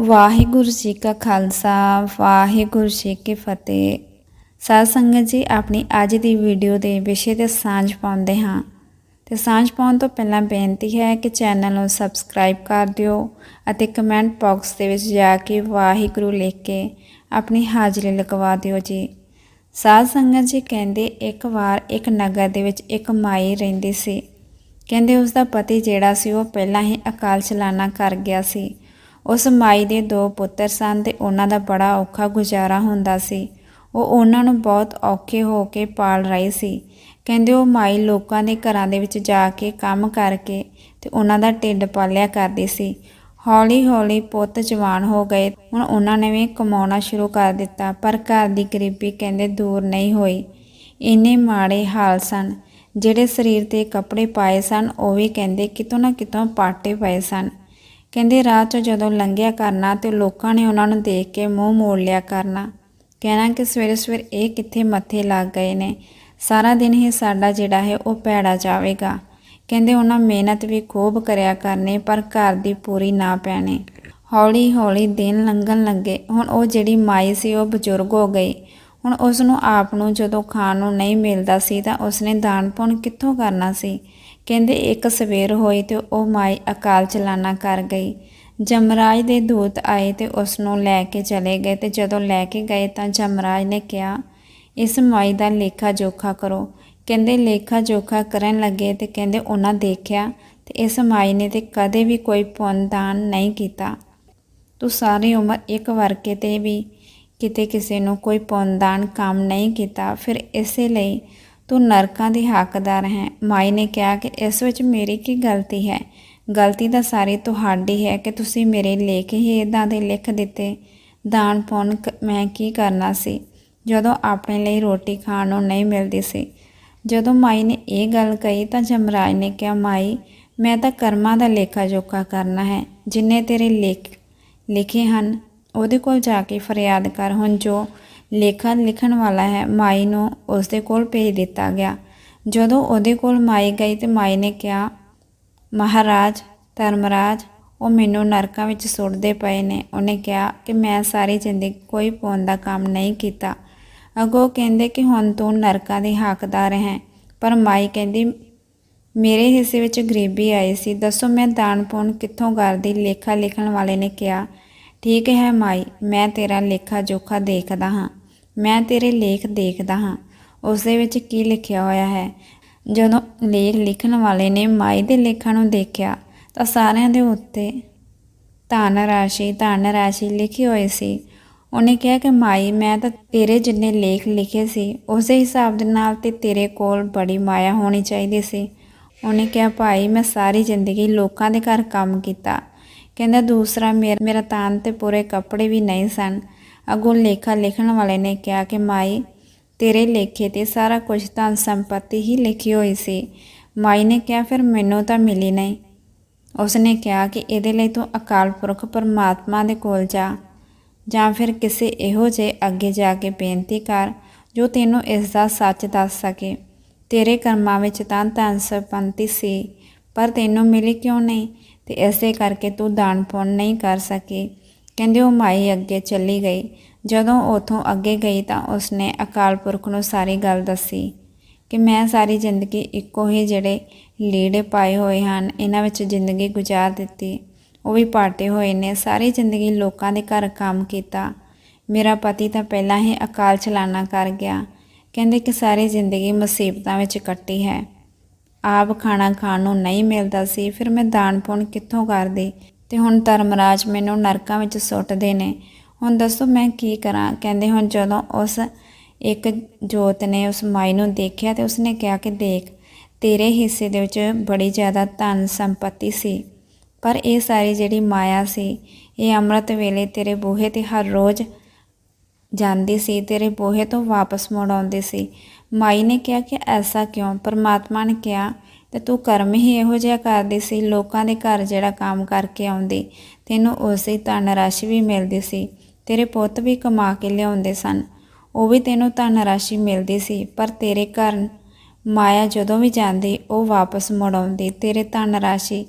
ਵਾਹਿਗੁਰੂ ਜੀ ਕਾ ਖਾਲਸਾ, ਵਾਹਿਗੁਰੂ ਜੀ ਕੀ ਫਤਿਹ। ਸਾਧ ਸੰਗਤ ਜੀ, ਆਪਣੀ ਅੱਜ ਦੀ ਵੀਡੀਓ ਦੇ ਵਿਸ਼ੇ ਤੇ ਸਾਂਝ ਪਾਉਂਦੇ ਹਾਂ। ਤੇ ਸਾਂਝ ਪਾਉਣ ਤੋਂ ਪਹਿਲਾਂ ਬੇਨਤੀ ਹੈ ਕਿ ਚੈਨਲ ਨੂੰ ਸਬਸਕ੍ਰਾਈਬ ਕਰ ਦਿਓ ਅਤੇ ਕਮੈਂਟ ਬਾਕਸ ਦੇ ਵਿੱਚ ਜਾ ਕੇ ਵਾਹਿਗੁਰੂ ਲਿਖ ਕੇ ਆਪਣੀ ਹਾਜ਼ਰੀ ਲਗਵਾ ਦਿਓ ਜੀ। ਸਾਧ ਸੰਗਤ ਜੀ ਕਹਿੰਦੇ, ਇੱਕ ਵਾਰ ਇੱਕ ਨਗਰ ਦੇ ਵਿੱਚ ਇੱਕ ਮਾਈ ਰਹਿੰਦੀ ਸੀ। ਕਹਿੰਦੇ ਉਸ ਦਾ ਪਤੀ ਜਿਹੜਾ ਸੀ, ਉਹ ਪਹਿਲਾਂ ਹੀ ਅਕਾਲ ਚਲਾਣਾ ਕਰ ਗਿਆ ਸੀ। ਉਸ ਮਾਈ ਦੇ ਦੋ ਪੁੱਤਰ ਸਨ ਤੇ ਉਹਨਾਂ ਦਾ ਬੜਾ ਔਖਾ ਗੁਜ਼ਾਰਾ ਹੁੰਦਾ ਸੀ। ਉਹ ਉਹਨਾਂ ਨੂੰ ਬਹੁਤ ਔਖੇ ਹੋ ਕੇ ਪਾਲ ਰਹੀ ਸੀ। ਕਹਿੰਦੇ ਉਹ ਮਾਈ ਲੋਕਾਂ ਦੇ ਘਰਾਂ ਦੇ ਵਿੱਚ ਜਾ ਕੇ ਕੰਮ ਕਰਕੇ ਤੇ ਉਹਨਾਂ ਦਾ ਢਿੱਡ ਪਾਲਿਆ ਕਰਦੀ ਸੀ। ਹੌਲੀ ਹੌਲੀ ਪੁੱਤ ਜਵਾਨ ਹੋ ਗਏ। ਹੁਣ ਉਹਨਾਂ ਨੇ ਵੀ ਕਮਾਉਣਾ ਸ਼ੁਰੂ ਕਰ ਦਿੱਤਾ, ਪਰ ਘਰ ਦੀ ਗਰੀਬੀ ਕਹਿੰਦੇ ਦੂਰ ਨਹੀਂ ਹੋਈ। ਇੰਨੇ ਮਾੜੇ ਹਾਲ ਸਨ। ਜਿਹੜੇ ਸਰੀਰ ਤੇ ਕੱਪੜੇ ਪਾਏ ਸਨ, ਉਹ ਵੀ ਕਹਿੰਦੇ ਕਿਤੋਂ ਨਾ ਕਿਤੋਂ ਪਾਟੇ ਪਏ ਸਨ। ਕਹਿੰਦੇ ਰਾਹ 'ਚੋਂ ਜਦੋਂ ਲੰਘਿਆ ਕਰਨਾ ਤੇ ਲੋਕਾਂ ਨੇ ਉਹਨਾਂ ਨੂੰ ਦੇਖ ਕੇ ਮੂੰਹ ਮੋੜ ਲਿਆ ਕਰਨਾ। ਕਹਿਣਾ ਕਿ ਸਵੇਰੇ ਸਵੇਰ ਇਹ ਕਿੱਥੇ ਮੱਥੇ ਲੱਗ ਗਏ ਨੇ। ਸਾਰਾ ਦਿਨ ਹੀ ਸਾਡਾ ਜਿਹੜਾ ਹੈ ਉਹ ਭੈੜਾ ਜਾਵੇਗਾ। ਕਹਿੰਦੇ ਉਹਨਾਂ ਮਿਹਨਤ ਵੀ ਖੂਬ ਕਰਿਆ ਕਰਨੀ, ਪਰ ਘਰ ਦੀ ਪੂਰੀ ਨਾ ਪੈਣੀ। ਹੌਲੀ ਹੌਲੀ ਦਿਨ ਲੰਘਣ ਲੱਗੇ। ਹੁਣ ਉਹ ਜਿਹੜੀ ਮਾਈ ਸੀ ਉਹ ਬਜ਼ੁਰਗ ਹੋ ਗਈ। ਹੁਣ ਉਸ ਨੂੰ ਆਪ ਨੂੰ ਜਦੋਂ ਖਾਣ ਨੂੰ ਨਹੀਂ ਮਿਲਦਾ ਸੀ ਤਾਂ ਉਸਨੇ ਦਾਨ ਪੁੰਨ ਕਿੱਥੋਂ ਕਰਨਾ ਸੀ? ਕਹਿੰਦੇ ਇੱਕ ਸਵੇਰ ਹੋਈ ਤੇ ਉਹ ਮਾਈ ਅਕਾਲ ਚਲਾਣਾ ਕਰ ਗਈ। ਜਮਰਾਜ ਦੇ ਦੂਤ ਆਏ ਤੇ ਉਸ ਨੂੰ ਲੈ ਕੇ ਚਲੇ ਗਏ ਤੇ ਜਦੋਂ ਲੈ ਕੇ ਗਏ ਤਾਂ ਜਮਰਾਜ ਨੇ ਕਿਹਾ, ਇਸ ਮਾਈ ਦਾ ਲੇਖਾ ਜੋਖਾ ਕਰੋ। ਕਹਿੰਦੇ, ਲੇਖਾ ਜੋਖਾ ਕਰਨ ਲੱਗੇ ਤੇ ਕਹਿੰਦੇ, ਉਹਨਾਂ ਦੇਖਿਆ ਤੇ ਇਸ ਮਾਈ ਨੇ ਤੇ ਕਦੇ ਵੀ ਕੋਈ ਪੁੰਨ ਦਾਨ ਨਹੀਂ ਕੀਤਾ। ਤੂੰ ਸਾਰੀ ਉਮਰ ਇੱਕ ਵਰਕੇ ਤੇ ਵੀ ਕਿਤੇ ਕਿਸੇ ਨੂੰ ਕੋਈ ਪੁੰਨ ਦਾਨ ਕੰਮ ਨਹੀਂ ਕੀਤਾ। ਫਿਰ ਇਸੇ ਲਈ ਤੂੰ ਨਰਕਾਂ ਦੀ ਹੱਕਦਾਰ ਹੈ। ਮਾਈ ਨੇ ਕਿਹਾ ਕਿ ਇਸ ਵਿੱਚ ਮੇਰੀ ਕੀ ਗਲਤੀ ਹੈ? ਗਲਤੀ ਤਾਂ ਸਾਰੀ ਤੁਹਾਡੀ ਹੈ ਕਿ ਤੁਸੀਂ ਮੇਰੇ ਲੇਖ ਹੀ ਇਦਾਂ ਦੇ ਲਿਖ ਦਿੱਤੇ। ਦਾਨ ਪੁੰਨ ਮੈਂ ਕੀ ਕਰਨਾ ਸੀ? ਜਦੋਂ ਆਪਣੇ ਲਈ ਰੋਟੀ ਖਾਣ ਨੂੰ ਨਹੀਂ ਮਿਲਦੀ ਸੀ। ਜਦੋਂ ਮਾਈ ਨੇ ਇਹ ਗੱਲ ਕਹੀ ਤਾਂ ਜਮਰਾਜ ਨੇ ਕਿਹਾ, ਮਾਈ, ਮੈਂ ਤਾਂ ਕਰਮਾਂ ਦਾ ਲੇਖਾ ਜੋਖਾ ਕਰਨਾ ਹੈ। ਜਿੰਨੇ ਤੇਰੇ ਲੇਖ, ਲਿਖੇ ਹਨ, ਉਹਦੇ ਕੋਲ ਜਾ ਕੇ ਫਰਿਆਦ ਕਰ। ਹੁਣ ਜੋ ਲੇਖਾ ਲਿਖਣ ਵਾਲਾ ਹੈ, ਮਾਈ ਨੂੰ ਉਸ ਦੇ ਕੋਲ ਭੇਜ ਦਿੱਤਾ ਗਿਆ। ਜਦੋਂ ਉਹਦੇ ਕੋਲ ਮਾਈ ਗਈ ਤੇ ਮਾਈ ਨੇ ਕਿਹਾ, ਮਹਾਰਾਜ, ਧਰਮਰਾਜ, ਉਹ ਮੈਨੂੰ ਨਰਕਾਂ ਵਿੱਚ ਸੁੱਟਦੇ ਪਏ ਨੇ। ਉਹਨੇ ਕਿਹਾ ਕਿ ਮੈਂ ਸਾਰੀ ਜ਼ਿੰਦਗੀ ਕੋਈ ਪੁੰਨ ਦਾ ਕੰਮ ਨਹੀਂ ਕੀਤਾ। ਅਗੋ ਕਹਿੰਦੇ ਕਿ ਹੁਣ ਤੂੰ ਨਰਕਾਂ ਦੇ ਹੱਕਦਾਰ ਹੈ। ਪਰ ਮਾਈ ਕਹਿੰਦੀ, ਮੇਰੇ ਹਿੱਸੇ ਵਿੱਚ ਗਰੀਬੀ ਆਈ ਸੀ। ਦੱਸੋ ਮੈਂ ਦਾਨ ਪੁੰਨ ਕਿੱਥੋਂ ਕਰਦੀ? ਲੇਖਾ ਲਿਖਣ ਵਾਲੇ ਨੇ ਕਿਹਾ, ਠੀਕ ਹੈ ਮਾਈ, ਮੈਂ ਤੇਰਾ ਲੇਖਾ ਜੋਖਾ ਦੇਖਦਾ ਹਾਂ। ਮੈਂ ਤੇਰੇ ਲੇਖ ਦੇਖਦਾ ਹਾਂ। ਉਸ ਦੇ ਵਿੱਚ ਕੀ ਲਿਖਿਆ ਹੋਇਆ ਹੈ? ਜਦੋਂ ਲੇਖ ਲਿਖਣ ਵਾਲੇ ਨੇ ਮਾਈ ਦੇ ਲੇਖਾਂ ਨੂੰ ਦੇਖਿਆ, ਤਾਂ ਸਾਰਿਆਂ ਦੇ ਉੱਤੇ ਧਨ ਰਾਸ਼ੀ ਧਨ ਰਾਸ਼ੀ ਲਿਖੀ ਹੋਈ ਸੀ। ਉਹਨੇ ਕਿਹਾ ਕਿ, ਮਾਈ, ਮੈਂ ਤਾਂ ਤੇਰੇ ਜਿੰਨੇ ਲੇਖ ਲਿਖੇ ਸੀ, ਉਸੇ ਹਿਸਾਬ ਦੇ ਨਾਲ ਤੇ ਤੇਰੇ ਕੋਲ ਬੜੀ ਮਾਇਆ ਹੋਣੀ ਚਾਹੀਦੀ ਸੀ। ਉਹਨੇ ਕਿਹਾ, ਭਾਈ, ਮੈਂ ਸਾਰੀ ਜ਼ਿੰਦਗੀ ਲੋਕਾਂ ਦੇ ਘਰ ਕੰਮ ਕੀਤਾ। ਕਹਿੰਦਾ, ਦੂਸਰਾ ਮੇਰਾ ਮੇਰਾ ਤਾਨ ਤੇ ਪੂਰੇ ਕੱਪੜੇ ਵੀ ਨਹੀਂ ਸਨ। ਅੱਗੋਂ ਲੇਖਾ ਲਿਖਣ ਵਾਲੇ ਨੇ ਕਿਹਾ ਕਿ, ਮਾਈ, ਤੇਰੇ ਲੇਖੇ ਤੇ ਸਾਰਾ ਕੁਝ ਧਨ ਸੰਪਤੀ ਹੀ ਲਿਖੀ ਹੋਈ ਸੀ। ਮਾਈ ਨੇ ਕਿਹਾ, ਫਿਰ ਮੈਨੂੰ ਤਾਂ ਮਿਲੀ ਨਹੀਂ। ਉਸਨੇ ਕਿਹਾ ਕਿ, ਇਹਦੇ ਲਈ ਤੂੰ ਅਕਾਲ ਪੁਰਖ ਪਰਮਾਤਮਾ ਦੇ ਕੋਲ ਜਾ। ਜਾਂ ਫਿਰ ਕਿਸੇ ਇਹੋ ਜਿਹੇ ਅੱਗੇ ਜਾ ਕੇ ਬੇਨਤੀ ਕਰ, ਜੋ ਤੈਨੂੰ ਇਸ ਦਾ ਸੱਚ ਦੱਸ ਸਕੇ। ਤੇਰੇ ਕਰਮਾਂ ਵਿੱਚ ਤਾਂ ਧਨ ਸੰਪਤੀ ਸੀ, ਪਰ ਤੈਨੂੰ ਮਿਲੀ ਕਿਉਂ ਨਹੀਂ? ਤੇ ਇਸੇ ਕਰਕੇ ਤੂੰ ਦਾਨ ਪੁੰਨ ਨਹੀਂ ਕਰ ਸਕੀ। ਕਹਿੰਦੇ ਉਹ ਮਾਈ ਅੱਗੇ ਚੱਲੀ ਗਈ। ਜਦੋਂ ਉਥੋਂ ਅੱਗੇ ਗਈ ਤਾਂ ਉਸਨੇ ਅਕਾਲ ਪੁਰਖ ਨੂੰ ਸਾਰੀ ਗੱਲ ਦੱਸੀ ਕਿ ਮੈਂ ਸਾਰੀ ਜ਼ਿੰਦਗੀ ਇੱਕੋ ਹੀ ਜਿਹੜੇ ਲੀੜੇ ਪਾਏ ਹੋਏ ਹਨ, ਇਹਨਾਂ ਵਿੱਚ ਜ਼ਿੰਦਗੀ ਗੁਜ਼ਾਰ ਦਿੱਤੀ। ਉਹ ਵੀ ਪਾਟੇ ਹੋਏ ਨੇ। ਸਾਰੀ ਜ਼ਿੰਦਗੀ ਲੋਕਾਂ ਦੇ ਘਰ ਕੰਮ ਕੀਤਾ। ਮੇਰਾ ਪਤੀ ਤਾਂ ਪਹਿਲਾਂ ਹੀ ਅਕਾਲ ਚਲਾਣਾ ਕਰ ਗਿਆ। ਕਹਿੰਦੇ ਕਿ ਸਾਰੀ ਜ਼ਿੰਦਗੀ ਮੁਸੀਬਤਾਂ ਵਿੱਚ ਕੱਟੀ ਹੈ। ਆਪ ਖਾਣਾ ਖਾਣ ਨੂੰ ਨਹੀਂ ਮਿਲਦਾ ਸੀ। ਫਿਰ ਮੈਂ ਦਾਨ ਪੁੰਨ ਕਿੱਥੋਂ ਕਰਦੀ? ਤੇ ਹੁਣ ਧਰਮਰਾਜ ਮੈਨੂੰ ਨਰਕਾਂ ਵਿੱਚ ਸੁੱਟਦੇ ਨੇ। ਹੁਣ ਦੱਸੋ ਮੈਂ ਕੀ ਕਰਾਂ? ਕਹਿੰਦੇ ਹੁਣ ਜਦੋਂ ਉਸ ਇੱਕ ਜੋਤ ਨੇ ਉਸ ਮਾਈ ਨੂੰ ਦੇਖਿਆ ਤੇ ਉਸਨੇ ਕਿਹਾ ਕਿ ਦੇਖ, ਤੇਰੇ ਹਿੱਸੇ ਦੇ ਵਿੱਚ ਬੜੀ ਜ਼ਿਆਦਾ ਧਨ ਸੰਪਤੀ ਸੀ, ਪਰ ਇਹ ਸਾਰੀ ਜਿਹੜੀ ਮਾਇਆ ਸੀ, ਇਹ ਅੰਮ੍ਰਿਤ ਵੇਲੇ ਤੇਰੇ ਬੂਹੇ ਤੇ ਹਰ ਰੋਜ਼ ਜਾਂਦੀ ਸੀ, ਤੇਰੇ ਬੋਹੇ ਤੋਂ ਵਾਪਸ ਮੁੜ ਆਉਂਦੀ ਸੀ। ਮਾਈ ਨੇ ਕਿਹਾ ਕਿ ਐਸਾ ਕਿਉਂ? ਪਰਮਾਤਮਾ ਨੇ ਕਿਹਾ, ਤੇ ਤੂੰ ਕਰਮ ਹੀ ਇਹੋ ਜਿਹਾ ਕਰਦੀ ਸੀ, ਲੋਕਾਂ ਦੇ ਘਰ ਜਿਹੜਾ ਕੰਮ ਕਰਕੇ ਆਉਂਦੀ, ਤੈਨੂੰ ਉਸੇ ਧਨ ਰਾਸ਼ੀ ਵੀ ਮਿਲਦੀ ਸੀ, ਤੇਰੇ ਪੁੱਤ ਵੀ ਕਮਾ ਕੇ ਲਿਆਉਂਦੇ ਸਨ, ਉਹ ਵੀ ਤੈਨੂੰ ਧਨ ਰਾਸ਼ੀ ਮਿਲਦੀ ਸੀ, ਪਰ ਤੇਰੇ ਘਰ ਮਾਇਆ ਜਦੋਂ ਵੀ ਜਾਂਦੀ, ਉਹ ਵਾਪਸ ਮੁੜ ਆਉਂਦੀ, ਤੇਰੇ ਧਨ ਰਾਸ਼ੀ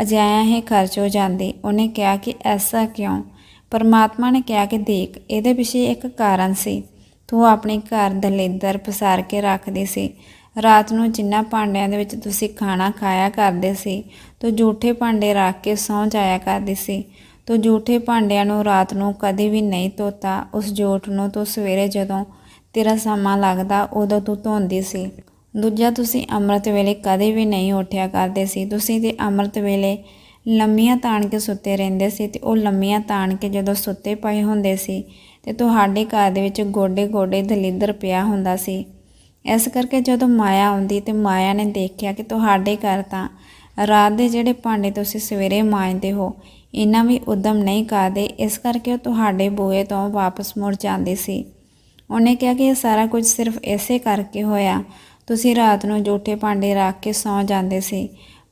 ਅਜਾਇਆ ਹੀ ਖਰਚ ਹੋ ਜਾਂਦੀ। ਉਹਨੇ ਕਿਹਾ ਕਿ ਐਸਾ ਕਿਉਂ? ਪਰਮਾਤਮਾ ਨੇ ਕਿਹਾ ਕਿ ਦੇਖ, ਇਹਦੇ ਪਿੱਛੇ ਇੱਕ ਕਾਰਨ ਸੀ। ਤੂੰ ਆਪਣੇ ਘਰ ਦਲੇਦਰ ਪਸਾਰ ਕੇ ਰੱਖਦੀ ਸੀ। ਰਾਤ ਨੂੰ ਜਿੰਨਾ ਭਾਂਡਿਆਂ ਦੇ ਵਿੱਚ ਤੁਸੀਂ ਖਾਣਾ ਖਾਇਆ ਕਰਦੇ ਸੀ, ਤੂੰ ਝੂਠੇ ਭਾਂਡੇ ਰੱਖ ਕੇ ਸੌਂ ਜਾਇਆ ਕਰਦੀ ਸੀ। ਤੂੰ ਝੂਠੇ ਭਾਂਡਿਆਂ ਨੂੰ ਰਾਤ ਨੂੰ ਕਦੇ ਵੀ ਨਹੀਂ ਧੋਤਾ। ਉਸ ਝੂਠ ਨੂੰ ਤੂੰ ਸਵੇਰੇ ਜਦੋਂ ਤੇਰਾ ਸਮਾਂ ਲੱਗਦਾ, ਉਦੋਂ ਤੂੰ ਧੋਂਦੀ ਸੀ। ਦੂਜਾ, ਤੁਸੀਂ ਅੰਮ੍ਰਿਤ ਵੇਲੇ ਕਦੇ ਵੀ ਨਹੀਂ ਉੱਠਿਆ ਕਰਦੇ ਸੀ। ਤੁਸੀਂ ਤੇ ਅੰਮ੍ਰਿਤ ਵੇਲੇ ਲੰਮੀਆਂ ਤਾਣ ਕੇ ਸੁੱਤੇ ਰਹਿੰਦੇ ਸੀ ਤੇ ਉਹ ਲੰਮੀਆਂ ਤਾਣ ਕੇ ਜਦੋਂ ਸੁੱਤੇ ਪਏ ਹੁੰਦੇ ਸੀ ਤੇ ਤੁਹਾਡੇ ਘਰ ਦੇ ਵਿੱਚ ਗੋਡੇ ਗੋਡੇ ਦਲਿੱਦਰ ਪਿਆ ਹੁੰਦਾ ਸੀ। ਇਸ ਕਰਕੇ ਜਦੋਂ ਮਾਇਆ ਆਉਂਦੀ ਤੇ ਮਾਇਆ ਨੇ ਦੇਖਿਆ ਕਿ ਤੁਹਾਡੇ ਘਰ ਤਾਂ ਰਾਤ ਦੇ ਜਿਹੜੇ ਭਾਂਡੇ ਤੁਸੀਂ ਸਵੇਰੇ ਮਾਂਜਦੇ ਹੋ ਇਹਨਾਂ ਵੀ ਉਦਮ ਨਹੀਂ ਕਰਦੇ, ਇਸ ਕਰਕੇ ਉਹ ਤੁਹਾਡੇ ਬੂਹੇ ਤੋਂ ਵਾਪਸ ਮੁੜ ਜਾਂਦੇ ਸੀ। ਉਹਨੇ ਕਿਹਾ ਕਿ ਇਹ ਸਾਰਾ ਕੁਝ ਸਿਰਫ ਇਸੇ ਕਰਕੇ ਹੋਇਆ। ਤੁਸੀਂ ਰਾਤ ਨੂੰ ਝੂਠੇ ਭਾਂਡੇ ਰੱਖ ਕੇ ਸੌਂ ਜਾਂਦੇ ਸੀ।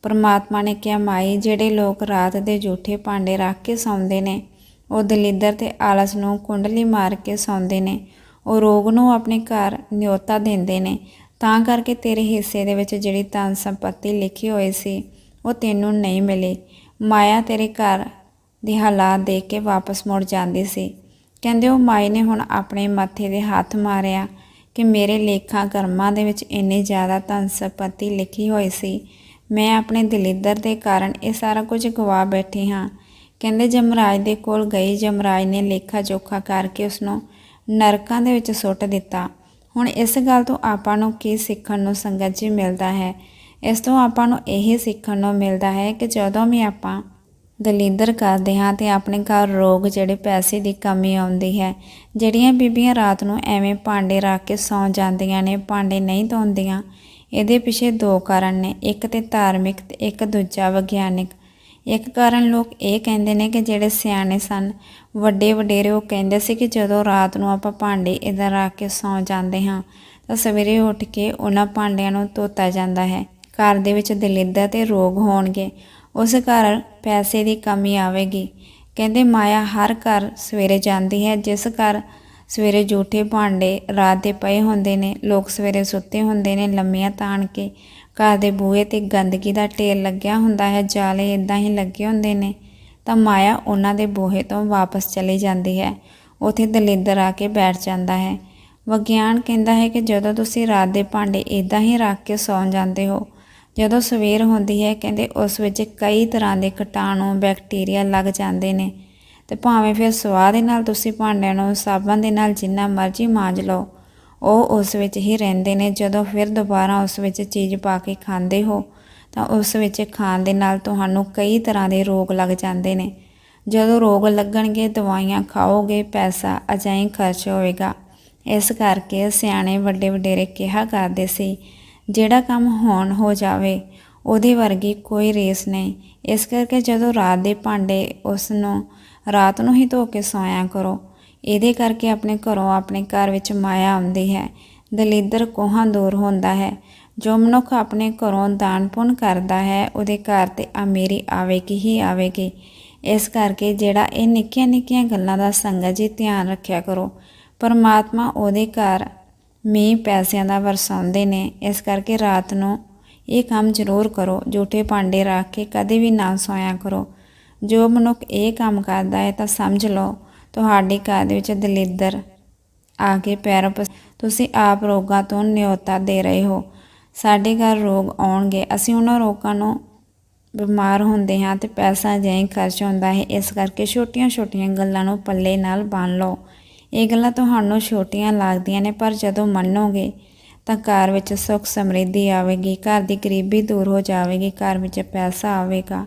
ਪਰਮਾਤਮਾ ਨੇ ਕਿਹਾ, ਮਾਈ, ਜਿਹੜੇ ਲੋਕ ਰਾਤ ਦੇ ਝੂਠੇ ਭਾਂਡੇ ਰੱਖ ਕੇ ਸੌਂਦੇ ਨੇ, ਉਹ ਦਲਿੱਦਰ ਤੇ ਆਲਸ ਨੂੰ ਕੁੰਡਲੀ ਮਾਰ ਕੇ ਸੌਂਦੇ ਨੇ, ਉਹ ਰੋਗ ਨੂੰ ਆਪਣੇ ਘਰ ਨਿਯੋਤਾ ਦਿੰਦੇ ਨੇ, ਤਾਂ ਕਰਕੇ ਤੇਰੇ ਹਿੱਸੇ ਦੇ ਵਿੱਚ ਜਿਹੜੀ ਧਨ ਸੰਪਤੀ ਲਿਖੀ ਹੋਈ ਸੀ, ਉਹ ਤੈਨੂੰ ਨਹੀਂ ਮਿਲੀ। ਮਾਇਆ ਤੇਰੇ ਘਰ ਦੇ ਹਾਲਾਤ ਦੇਖ ਕੇ ਵਾਪਸ ਮੁੜ ਜਾਂਦੀ ਸੀ। ਕਹਿੰਦੇ ਉਹ ਮਾਈ ਨੇ ਹੁਣ ਆਪਣੇ ਮੱਥੇ ਦੇ ਹੱਥ ਮਾਰਿਆ ਕਿ ਮੇਰੇ ਲੇਖਾਂ ਕਰਮਾਂ ਦੇ ਵਿੱਚ ਇੰਨੀ ਜ਼ਿਆਦਾ ਧਨ ਸੰਪਤੀ ਲਿਖੀ ਹੋਈ ਸੀ ਮੈਂ ਆਪਣੇ ਦਲਿੱਦਰ ਦੇ ਕਾਰਨ ਇਹ ਸਾਰਾ ਕੁਝ ਗਵਾ ਬੈਠੀ ਹਾਂ। ਕਹਿੰਦੇ ਜਮਰਾਜ ਦੇ ਕੋਲ ਗਈ, ਜਮਰਾਜ ਨੇ ਲੇਖਾ ਜੋਖਾ ਕਰਕੇ ਉਸ ਨੂੰ ਨਰਕਾਂ ਦੇ ਵਿੱਚ ਸੁੱਟ ਦਿੱਤਾ। ਹੁਣ ਇਸ ਗੱਲ ਤੋਂ ਆਪਾਂ ਨੂੰ ਕੀ ਸਿੱਖਣ ਨੂੰ ਸੰਗਤ ਜੀ ਮਿਲਦਾ ਹੈ? ਇਸ ਤੋਂ ਆਪਾਂ ਨੂੰ ਇਹ ਸਿੱਖਣ ਨੂੰ ਮਿਲਦਾ ਹੈ ਕਿ ਜਦੋਂ ਵੀ ਆਪਾਂ ਦਲਿੱਦਰ ਕਰਦੇ ਹਾਂ ਤੇ ਆਪਣੇ ਘਰ ਰੋਗ ਜਿਹੜੇ ਪੈਸੇ ਦੀ ਕਮੀ ਆਉਂਦੀ ਹੈ, ਜਿਹੜੀਆਂ ਬੀਬੀਆਂ ਰਾਤ ਨੂੰ ਐਵੇਂ ਭਾਂਡੇ ਰੱਖ ਕੇ ਸੌਂ ਜਾਂਦੀਆਂ ਨੇ, ਭਾਂਡੇ ਨਹੀਂ ਧੋਂਦੀਆਂ ਇਹਦੇ ਪਿੱਛੇ ਦੋ ਕਾਰਨ ਨੇ, ਇੱਕ ਤੇ ਧਾਰਮਿਕ ਤੇ ਇੱਕ ਦੂਜਾ ਵਿਗਿਆਨਿਕ। ਇੱਕ ਕਾਰਨ ਲੋਕ ਇਹ ਕਹਿੰਦੇ ਨੇ ਕਿ ਜਿਹੜੇ ਸਿਆਣੇ ਸਨ, ਵੱਡੇ ਵਡੇਰੇ ਉਹ ਕਹਿੰਦੇ ਸੀ ਕਿ ਜਦੋਂ ਰਾਤ ਨੂੰ ਆਪਾਂ ਭਾਂਡੇ ਇਧਰ ਰੱਖ ਕੇ ਸੌਂ ਜਾਂਦੇ ਹਾਂ, ਤਾਂ ਸਵੇਰੇ ਉੱਠ ਕੇ ਉਹਨਾਂ ਭਾਂਡਿਆਂ ਨੂੰ ਧੋਤਾ ਜਾਂਦਾ ਹੈ। ਘਰ ਦੇ ਵਿੱਚ ਦਲਿੱਦਰ ਤੇ ਰੋਗ ਹੋਣਗੇ। ਉਸ ਘਰ ਪੈਸੇ ਦੀ ਕਮੀ ਆਵੇਗੀ। ਕਹਿੰਦੇ ਮਾਇਆ ਹਰ ਘਰ ਸਵੇਰੇ ਜਾਂਦੀ ਹੈ, ਜਿਸ ਘਰ ਸਵੇਰੇ ਝੂਠੇ ਭਾਂਡੇ ਰਾਤ ਦੇ ਪਏ ਹੁੰਦੇ ਨੇ, ਲੋਕ ਸਵੇਰੇ ਸੁੱਤੇ ਹੁੰਦੇ ਨੇ, ਲੰਮੀਆਂ ਤਾਣ ਕੇ ਘਰ ਦੇ ਬੂਹੇ ਤੇ ਗੰਦਗੀ ਦਾ ਢੇਰ ਲੱਗਿਆ ਹੁੰਦਾ ਹੈ, ਜਾਲੇ ਇਦਾਂ ਹੀ ਲੱਗੇ ਹੁੰਦੇ ਨੇ। ਤਾਂ ਮਾਇਆ ਉਹਨਾਂ ਦੇ ਬੂਹੇ ਤੋਂ ਵਾਪਸ ਚਲੀ ਜਾਂਦੀ ਹੈ। ਉਥੇ ਦਲਿੱਦਰ ਆ ਕੇ ਬੈਠ ਜਾਂਦਾ ਹੈ। ਵਿਗਿਆਨ ਕਹਿੰਦਾ ਹੈ ਕਿ ਜਦੋਂ ਤੁਸੀਂ ਰਾਤ ਦੇ ਭਾਂਡੇ ਇਦਾਂ ਹੀ ਰੱਖ ਕੇ ਸੌਂ ਜਾਂਦੇ ਹੋ, ਜਦੋਂ ਸਵੇਰ ਹੁੰਦੀ ਹੈ, ਕਹਿੰਦੇ ਉਸ ਵਿੱਚ ਕਈ ਤਰ੍ਹਾਂ ਦੇ ਕੀਟਾਣੂ, ਬੈਕਟੀਰੀਆ ਲੱਗ ਜਾਂਦੇ ਨੇ। ਤੇ ਭਾਵੇਂ ਫਿਰ ਸਵਾਹ ਦੇ ਨਾਲ ਤੁਸੀਂ ਭਾਂਡਿਆਂ ਨੂੰ ਸਾਬਣ ਦੇ ਨਾਲ ਜਿੰਨਾ ਮਰਜ਼ੀ ਮਾਂਜ ਲਓ, ਉਹ ਉਸ ਵਿੱਚ ਹੀ ਰਹਿੰਦੇ ਨੇ। ਜਦੋਂ ਫਿਰ ਦੁਬਾਰਾ ਉਸ ਵਿੱਚ ਚੀਜ਼ ਪਾ ਕੇ ਖਾਂਦੇ ਹੋ, ਤਾਂ ਉਸ ਵਿੱਚ ਖਾਣ ਦੇ ਨਾਲ ਤੁਹਾਨੂੰ ਕਈ ਤਰ੍ਹਾਂ ਦੇ ਰੋਗ ਲੱਗ ਜਾਂਦੇ ਨੇ। ਜਦੋਂ ਰੋਗ ਲੱਗਣਗੇ, ਦਵਾਈਆਂ ਖਾਓਗੇ, ਪੈਸਾ ਅਜਾਈ ਖਰਚ ਹੋਵੇਗਾ। ਇਸ ਕਰਕੇ ਸਿਆਣੇ ਵੱਡੇ ਵਡੇਰੇ ਕਿਹਾ ਕਰਦੇ ਸੀ, ਜਿਹੜਾ ਕੰਮ ਹੋਣ ਹੋ ਜਾਵੇ, ਉਹਦੇ ਵਰਗੀ ਕੋਈ ਰੇਸ ਨਹੀਂ। ਇਸ ਕਰਕੇ ਜਦੋਂ ਰਾਤ ਦੇ ਭਾਂਡੇ ਉਸ ਨੂੰ ਰਾਤ ਨੂੰ ਹੀ ਧੋ ਕੇ ਸੋਇਆ ਕਰੋ। ਇਹਦੇ ਕਰਕੇ ਆਪਣੇ ਘਰੋਂ ਆਪਣੇ ਘਰ ਵਿੱਚ ਮਾਇਆ ਆਉਂਦੀ ਹੈ। ਦਲਿੱਦਰ ਕੋਹਾਂ ਦੂਰ ਹੁੰਦਾ ਹੈ। ਜੋ ਮਨੁੱਖ ਆਪਣੇ ਘਰੋਂ ਦਾਨ ਪੁੰਨ ਕਰਦਾ ਹੈ, ਉਹਦੇ ਘਰ ਤੇ ਅਮੀਰੀ ਆਵੇਗੀ ਹੀ ਆਵੇਗੀ। ਇਸ ਕਰਕੇ ਜਿਹੜਾ ਇਹ ਨਿੱਕੀਆਂ ਨਿੱਕੀਆਂ ਗੱਲਾਂ ਦਾ ਸੰਗਤ ਜੀ ਧਿਆਨ ਰੱਖਿਆ ਕਰੋ। ਪਰਮਾਤਮਾ ਉਹਦੇ ਘਰ ਮੀਂਹ ਪੈਸਿਆਂ ਦਾ ਵਰਸਾਉਂਦੇ ਨੇ। ਇਸ ਕਰਕੇ ਰਾਤ ਨੂੰ ਇਹ ਕੰਮ ਜ਼ਰੂਰ ਕਰੋ। ਝੂਠੇ ਭਾਂਡੇ ਰੱਖ ਕੇ ਕਦੇ ਵੀ ਨਾ ਸੋਇਆ ਕਰੋ। ਜੋ ਮਨੁੱਖ ਇਹ ਕੰਮ ਕਰਦਾ ਹੈ ਤਾਂ ਸਮਝ ਲਓ, ਤੁਹਾਡੇ ਘਰ ਦੇ ਵਿੱਚ ਦਲਿੱਦਰ ਆ ਕੇ ਪੈਰ ਤੁਸੀਂ ਆਪ ਰੋਗਾਂ ਤੋਂ ਨਿਯੋਤਾ ਦੇ ਰਹੇ ਹੋ। ਸਾਡੇ ਘਰ ਰੋਗ ਆਉਣਗੇ। ਅਸੀਂ ਉਹਨਾਂ ਰੋਗਾਂ ਨੂੰ ਬਿਮਾਰ ਹੁੰਦੇ ਹਾਂ ਤੇ ਪੈਸਾ ਜਿਹਾ ਖਰਚ ਹੁੰਦਾ ਹੈ। ਇਸ ਕਰਕੇ ਛੋਟੀਆਂ-ਛੋਟੀਆਂ ਗੱਲਾਂ ਨੂੰ ਪੱਲੇ ਨਾਲ ਬੰਨ ਲਓ। ਇਹ ਗੱਲਾਂ ਤੁਹਾਨੂੰ ਛੋਟੀਆਂ ਲੱਗਦੀਆਂ ਨੇ, ਪਰ ਜਦੋਂ ਮੰਨੋਗੇ ਤਾਂ ਘਰ ਵਿੱਚ ਸੁੱਖ ਸਮਰਿੱਧੀ ਆਵੇਗੀ, ਘਰ ਦੀ ਗਰੀਬੀ ਦੂਰ ਹੋ ਜਾਵੇਗੀ, ਘਰ ਵਿੱਚ ਪੈਸਾ ਆਵੇਗਾ।